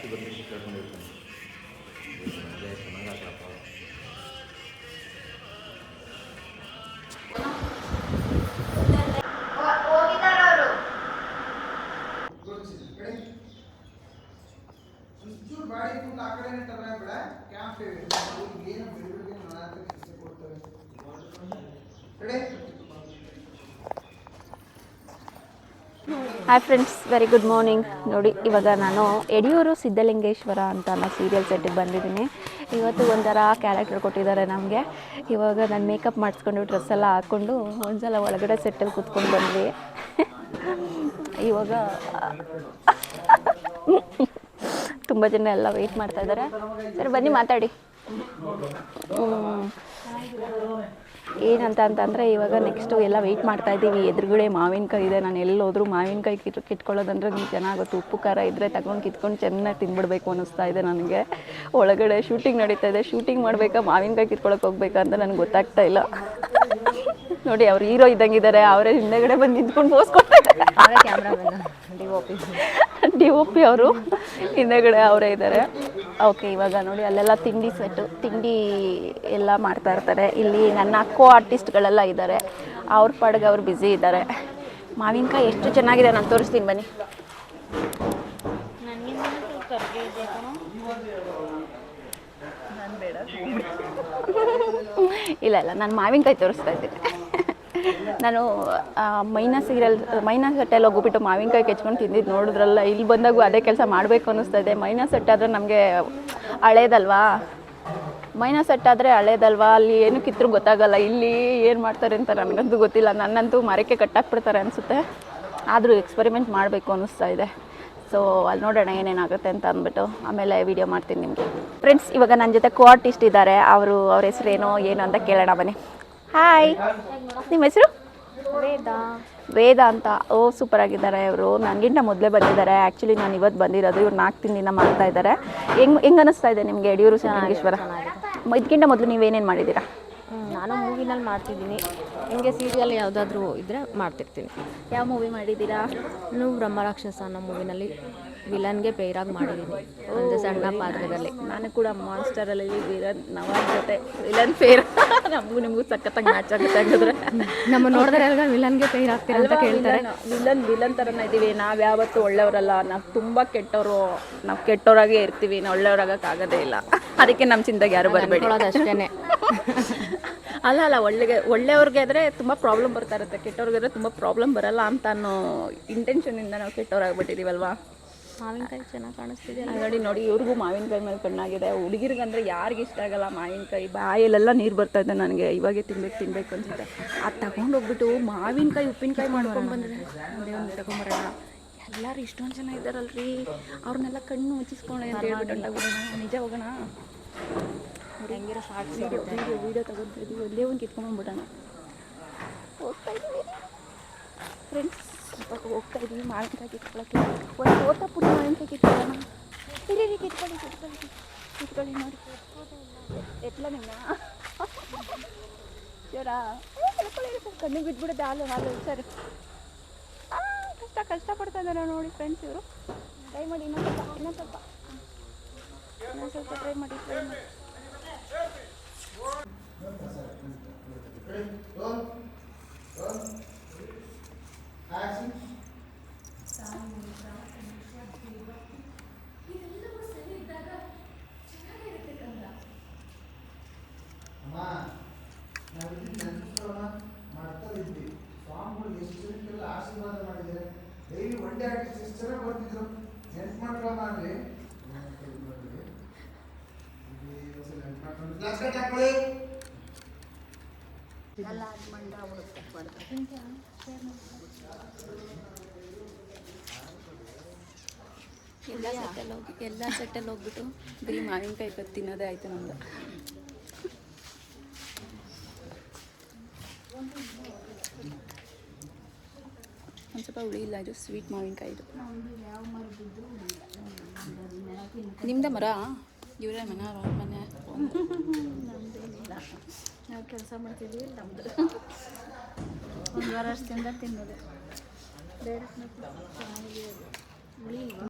ಬಂದು ಕೇಳ್ಕೊಂಡಿರ್ತಾನೆ ಮದುವೆ ಚೆನ್ನಾಗಿ ಆಗ್ಲಪ್ಪ ಒಂಚೂರು ಬಾಡಿ ಕೂತು ಆ ಕಡೆ ಟರ್ನ್ ಆಗ್ಬೇಡ ಕ್ಯಾಂಪ್ ಏನು ಬಿಡುಗಡೆ ನೋಡಾತ ಕೆಲಸ ಕೊಡ್ತವೆ hi friends very good morning ನೋಡಿ, ಇವಾಗ ನಾನು ಯಡಿಯೂರು ಸಿದ್ಧಲಿಂಗೇಶ್ವರ ಅಂತ ಅನ್ನೋ ಸೀರಿಯಲ್ ಸೆಟ್ಟಿಗೆ ಬಂದಿದ್ದೀನಿ. ಇವತ್ತು ಒಂಥರ ಕ್ಯಾರೆಕ್ಟರ್ ಕೊಟ್ಟಿದ್ದಾರೆ ನಮಗೆ. ಇವಾಗ ನಾನು ಮೇಕಪ್ ಮಾಡಿಸ್ಕೊಂಡು ಡ್ರೆಸ್ ಎಲ್ಲ ಹಾಕ್ಕೊಂಡು ಒಂದ್ಸಲ ಒಳಗಡೆ ಸೆಟ್ಟಲ್ಲಿ ಕೂತ್ಕೊಂಡು ಬಂದ್ವಿ. ಇವಾಗ, ತುಂಬ ಜನ ಎಲ್ಲ ವೆಯ್ಟ್ ಮಾಡ್ತಾ ಇದ್ದಾರೆ. ಸರಿ, ಬನ್ನಿ ಮಾತಾಡಿ. ಏನಂತ ಅಂತಂದರೆ ಇವಾಗ ನೆಕ್ಸ್ಟು ಎಲ್ಲ ವೆಯ್ಟ್ ಮಾಡ್ತಾ ಇದ್ದೀವಿ. ಎದುರುಗಡೆ ಮಾವಿನಕಾಯಿ ಇದೆ. ನಾನು ಎಲ್ಲೋದ್ರೂ ಮಾವಿನಕಾಯಿ ಕಿಟ್ ಕಿಟ್ಕೊಳ್ಳೋದಂದ್ರೆ ನಿಮ್ಗೆ ಚೆನ್ನಾಗುತ್ತೆ ಉಪ್ಪು ಖಾರ ಇದ್ದರೆ ತಗೊಂಡು ಕಿತ್ಕೊಂಡು ಚೆನ್ನಾಗಿ ತಿಂದ್ಬಿಡ್ಬೇಕು ಅನ್ನಿಸ್ತಾ ಇದೆ ನನಗೆ. ಒಳಗಡೆ ಶೂಟಿಂಗ್ ನಡೀತಾ ಇದೆ. ಶೂಟಿಂಗ್ ಮಾಡಬೇಕಾ ಮಾವಿನಕಾಯಿ ಕಿತ್ಕೊಳಕ್ಕೆ ಹೋಗ್ಬೇಕಾ ಅಂತ ನನಗೆ ಗೊತ್ತಾಗ್ತಾ ಇಲ್ಲ. ನೋಡಿ ಅವ್ರು ಹೀರೋ ಇದ್ದಂಗಿದ್ದಾರೆ ಅವರೇ ಹಿಂದೆಗಡೆ ಬಂದು ನಿಂತ್ಕೊಂಡು ಪೋಸ್ಕೊಳ್ತಾ ಇದ್ದಾರೆ ಡಿ ಒ ಪಿ ಅವರು ಹಿಂದೆಗಡೆ ಅವರೇ ಇದ್ದಾರೆ ಓಕೆ, ಇವಾಗ ನೋಡಿ, ಅಲ್ಲೆಲ್ಲ ತಿಂಡಿ ಸೆಟ್ಟು ತಿಂಡಿ ಎಲ್ಲ ಮಾಡ್ತಾ ಇರ್ತಾರೆ. ಇಲ್ಲಿ ನನ್ನ ಅಕ್ಕೋ ಆರ್ಟಿಸ್ಟ್ಗಳೆಲ್ಲ ಇದ್ದಾರೆ. ಅವ್ರ ಪಾಡಿಗೆ ಅವ್ರು ಬ್ಯುಸಿ ಇದ್ದಾರೆ. ಮಾವಿನಕಾಯಿ ಎಷ್ಟು ಚೆನ್ನಾಗಿದೆ ನಾನು ತೋರಿಸ್ತೀನಿ ಬನ್ನಿ. ಇಲ್ಲ ಇಲ್ಲ, ನಾನು ಮಾವಿನಕಾಯಿ ತೋರಿಸ್ತಾ ಇದ್ದೀನಿ. ನಾನು ಮೈನಸ್ ಮೈನಾ ಮೈನಸ್ ಮೈನಾ ಸೆಟ್ಟಲ್ಲಿ ಹೋಗ್ಬಿಟ್ಟು ಮಾವಿನಕಾಯಿ ಕೆಚ್ಕೊಂಡು ತಿಂದಿದ್ದು ನೋಡಿದ್ರಲ್ಲ, ಇಲ್ಲಿ ಬಂದಾಗೂ ಅದೇ ಕೆಲಸ ಮಾಡಬೇಕು ಅನ್ನಿಸ್ತಾ ಇದೆ ಮೈನಾ ಸೆಟ್ ಆದರೆ ನಮಗೆ ಹಳೇದಲ್ವಾ? ಮೈನಾ ಸೆಟ್ ಆದರೆ ಹಳೇದಲ್ವಾ? ಅಲ್ಲಿ ಏನು ಕಿತ್ತರು ಗೊತ್ತಾಗಲ್ಲ, ಇಲ್ಲಿ ಏನು ಮಾಡ್ತಾರೆ ಅಂತ ನನಗಂತೂ ಗೊತ್ತಿಲ್ಲ. ನನ್ನಂತೂ ಮರಕ್ಕೆ ಕಟ್ಟಾಕ್ಬಿಡ್ತಾರೆ ಅನಿಸುತ್ತೆ. ಆದರೂ ಎಕ್ಸ್ಪೆರಿಮೆಂಟ್ ಮಾಡಬೇಕು ಅನ್ನಿಸ್ತಾ ಇದೆ. ಸೊ ಅಲ್ಲಿ ನೋಡೋಣ ಏನೇನಾಗುತ್ತೆ ಅಂತ ಅಂದ್ಬಿಟ್ಟು ಆಮೇಲೆ ವಿಡಿಯೋ ಮಾಡ್ತೀನಿ ನಿಮಗೆ. ಫ್ರೆಂಡ್ಸ್ ಇವಾಗ ನನ್ನ ಜೊತೆ ಕೋ ಇದ್ದಾರೆ. ಅವರು, ಅವ್ರ ಹೆಸರೇನೋ ಏನು ಅಂತ ಕೇಳೋಣ ಬನ್ನಿ. ಹಾಯ್ ನಿಮ್ಮ ಹೆಸರು? ವೇದ. ವೇದ ಅಂತ. ಓ ಸೂಪರ್ ಆಗಿದ್ದಾರೆ ಇವರು. ನನಗಿಂತ ಮೊದಲೇ ಬಂದಿದ್ದಾರೆ. ಆ್ಯಕ್ಚುಲಿ ನಾನು ಇವತ್ತು ಬಂದಿರೋದು ಇವ್ರು ನಾಲ್ಕು ತಿಂಗಳಿಂದ ಮಾಡ್ತಾ ಇದ್ದಾರೆ. ಹೆಂಗ್ ಹೆಂಗೆ ಅನಿಸ್ತಾ ಇದೆ ನಿಮಗೆ ಯಡಿಯೂರು ಸಿದ್ದಲಿಂಗೇಶ್ವರ ಇದಕ್ಕಿಂತ ಮೊದಲು ನೀವೇನೇನು ಮಾಡಿದ್ದೀರಾ? ನಾನು ಮೂವಿನಲ್ಲಿ ಮಾಡ್ತಿದ್ದೀನಿ. ಹಿಂಗೆ ಸೀರಿಯಲ್ ಯಾವುದಾದ್ರೂ ಇದ್ದರೆ ಮಾಡ್ತಿರ್ತೀನಿ. ಯಾವ ಮೂವಿ ಮಾಡಿದ್ದೀರಾ? ನೀವು ಬ್ರಹ್ಮರಾಕ್ಷಸ ಅನ್ನೋ ಮೂವಿನಲ್ಲಿ. ವಿಲನ್ಗೆ ಪೇರಾಗಿ ಮಾಡಿದ್ದೀನಿ. ಒಂದು ಸಣ್ಣ ಪಾತ್ರದಲ್ಲಿ. ನಾನು ಕೂಡ ಮಾನ್ಸ್ಟರಲ್ಲಿ ವಿಲನ್ ನವಾಜ್ ಜೊತೆ ವಿಲನ್ ಫೇರ್ ನಮಗೂ ನಿಮಗೂ ಸಖತ್ತಾಗಿ ಮ್ಯಾಚ್ ಆಗುತ್ತೆ ಹಾಗಾದ್ರೆ. ನಮ್ಮ ನೋಡಿದ್ರೆ ಎಲ್ಲ ವಿಲನ್ಗೆ ಪೇರ್ ಆಗ್ತೀರಾ ಅಂತ ಕೇಳ್ತಾರೆ. ವಿಲನ್ ವಿಲನ್ ಥರನೇ ಇದ್ದೀವಿ ನಾವು ಯಾವತ್ತೂ ಒಳ್ಳೆಯವರಲ್ಲ. ನಾವು ತುಂಬ ಕೆಟ್ಟವರು ನಾವು ಕೆಟ್ಟವರಾಗೆ ಇರ್ತೀವಿ. ನಾವು ಒಳ್ಳೆಯವರಾಗಕ್ಕಾಗೋದೇ ಇಲ್ಲ. ಅದಕ್ಕೆ ನಮ್ಮ ಚಿಂತೆಗೆ ಯಾರು ಬರಬೇಡಿ. ಅಷ್ಟೇ ಅಲ್ಲ ಅಲ್ಲ ಒಳ್ಳೆಗೆ ಒಳ್ಳೆಯವ್ರಿಗೆ ಆದರೆ ತುಂಬ ಪ್ರಾಬ್ಲಮ್ ಬರ್ತಾ ಇರುತ್ತೆ. ಕೆಟ್ಟವ್ರಿಗೆ ಆದರೆ ತುಂಬ ಪ್ರಾಬ್ಲಮ್ ಬರಲ್ಲ ಅಂತ ಅನ್ನೋ ಇಂಟೆನ್ಷನಿಂದ ನಾವು ಕೆಟ್ಟವರಾಗ್ಬಿಟ್ಟಿದ್ದೀವಲ್ವಾ ಮಾವಿನಕಾಯಿ ಚೆನ್ನಾಗಿ ಕಾಣಿಸ್ತಿದೆ ಅಂಗಡಿ ನೋಡಿ ಇವ್ರಿಗೂ ಮಾವಿನಕಾಯಿ ಮೇಲೆ ಕಣ್ಣಾಗಿದೆ. ಹುಡುಗಿರಿಗಂದ್ರೆ ಯಾರಿಗೆ ಇಷ್ಟ ಆಗಲ್ಲ ಮಾವಿನಕಾಯಿ. ಬಾಯಲ್ಲೆಲ್ಲ ನೀರು ಬರ್ತಾ ಇದೆ ನನಗೆ. ಇವಾಗೆ ತಿನ್ಬೇಕು ತಿನ್ಬೇಕು ಅನ್ಸುತ್ತೆ. ಅದು ತಗೊಂಡೋಗ್ಬಿಟ್ಟು ಮಾವಿನಕಾಯಿ ಉಪ್ಪಿನಕಾಯಿ ಮಾಡ್ಕೊಂಡು ಬಂದರೆ? ಒಂದೇ ತಗೊಂಬರೋಣ. ಎಲ್ಲರೂ ಇಷ್ಟೊಂದು ಜನ ಇದ್ದಾರಲ್ರಿ ಅವ್ರನ್ನೆಲ್ಲ ಕಣ್ಣು ಮುಚ್ಚಿಸ್ಕೊಳ್ಳಿ ಅಂತ ಹೇಳ್ಬಿಟ್ಟು ಹೋಗೋಣ. ನಿಜ ಹೋಗೋಣ? ಹೆಂಗಿರೋ ಶಾರ್ಟ್ಸ್ ವೀಡಿಯೋ ವೀಡಿಯೋ ವೀಡಿಯೋ ತಗೊಂಡು ಒಂದೇ ಒಂದು ಕಿತ್ಕೊಂಡ್ಬಿಡೋಣ ಹೋಗ್ತಾ ಇದ್ದೀವಿ. ಫ್ರೆಂಡ್ಸ್ ಇವಾಗ ಹೋಗ್ತಾ ಇದ್ದೀವಿ ಮಾವಿನಕಾಯಿ ಕಿತ್ಕೊಳ್ಳೋಕ್ಕೆ ಒಂದು ತೋಟ ಪುಡಿ ಮಾವಿನಕಾಯಿ ಕಿತ್ಕೊಳ್ಳೋಣ ಇರಿ ರೀ ಕಿತ್ಕೊಳ್ಳಿ ಕಿತ್ಕೊಳ್ಳಿ ಕಿತ್ಕೊಳ್ಳಿ ನೋಡಿ ಎಟ್ಲ ನಿನ್ನ ಜೋರಾ ಕಣ್ಣು ಬಿದ್ದುಬಿಡುತ್ತೆ ಹಾಲು ಹಾಲು ಸರಿ ಕಷ್ಟ ಕಷ್ಟಪಡ್ತಾ ಇದ್ದಾರೆ ನೋಡಿ ಫ್ರೆಂಡ್ಸ್ ಇವರು ಟ್ರೈ ಮಾಡಿ ಇನ್ನೊಂದು ಸ್ವಲ್ಪ ಇನ್ನೊಂದು ಸ್ವಲ್ಪ ಇನ್ನೊಂದು ಸ್ವಲ್ಪ ಟ್ರೈ ಮಾಡಿ ಟ್ರೈ ಮಾಡಿ ಆ್ಯಕ್ಷನ್ ಅಮ್ಮ ನಾವು ಇಲ್ಲಿ ನೆನಪಿಸ್ಕೊಳ್ಳೋಣ ಮಾಡ್ತಾ ಇದ್ವಿ ಸ್ವಾಮಿಗಳು ಎಷ್ಟು ಜನಕ್ಕೆಲ್ಲ ಆಶೀರ್ವಾದ ಮಾಡಿದರೆ ಡೈಲಿ ಒಳ್ಳೆ ಆಗಿ ಸಿಸ್ಟರೇ ಬರ್ತಿದ್ರು? ನೆನ್ಪು ಮಾಡ್ಕೊಳ್ಳೋಣ ಅಲ್ಲಿ. ಗ್ಲಾಸ್ ಕಟ್ ಹಾಕೊಳ್ಳಿ ಎಲ್ಲ ಸೆಟ್ಟಲ್ಲಿ ಹೋಗಿ ಎಲ್ಲ ಸೆಟ್ಟಲ್ಲಿ ಹೋಗ್ಬಿಟ್ಟು ಬರೀ ಮಾವಿನಕಾಯಿ ಕತ್ತು ತಿನ್ನೋದೇ ಆಯ್ತು ನಮ್ದು. ಒಂದು ಸ್ವಲ್ಪ ಹುಳಿ ಇಲ್ಲ, ಇದು ಸ್ವೀಟ್ ಮಾವಿನಕಾಯಿ ಇದು. ನಿಮ್ದ ಮರ? ಇವರೇ ಮನ ಮನೆ. ಕೆಲಸ ಮಾಡ್ತಿದ್ವಿ ನಮ್ಮದು ಒಂದು ವಾರ ವರ್ಷದಿಂದ ತಿನ್ನೋದು. ಬೇರೆ